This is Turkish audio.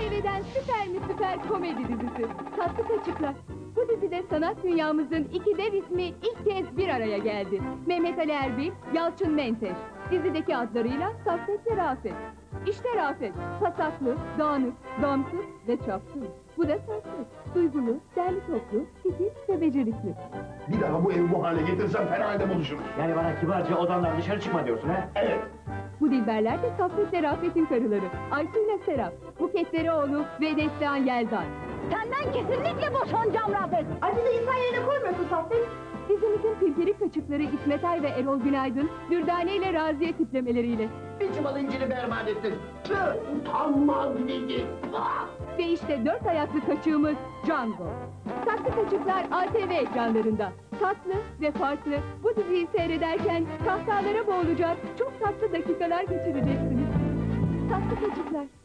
ATV'den süper mi süper komedi dizisi. Tatlı Kaçıklar. Bu dizide sanat dünyamızın iki dev ismi ilk kez bir araya geldi. Mehmet Ali Erbil, Yalçın Menteş. Dizideki adlarıyla Saffet ve Rafet. İşte Rafet, pasaklı, dağınık, damsız ve çapsız. Bu da Saffet, duygulu, derli toplu, titiz ve becerikli. Bir daha bu evi bu hale getirsem fena halde buluşuruz. Yani bana kibarca odandan dışarı çıkma diyorsun ha? Evet. Bu dilberler de Saffet ve Rafet'in karıları. Aysu ile Serap, Buket Dereoğlu ve Neslihan Yeldan. Senden kesinlikle boşanacağım Rafet. Acı da insan yerine koymuyorsun Saffet. Dizimizin pimpiri kaçıkları İsmet Ay ve Erol Günaydın, Dürdane ile Raziye tiplemeleriyle. Bir çuval inciri berbat ettin. Tüh, utanmaz. Ah! İşte dört ayaklı kaçığımız Django. Tatlı Kaçıklar ATV ekranlarında. Tatlı ve farklı bu diziyi seyrederken kahkahalara boğulacak çok tatlı dakikalar geçireceksiniz. Tatlı Kaçıklar.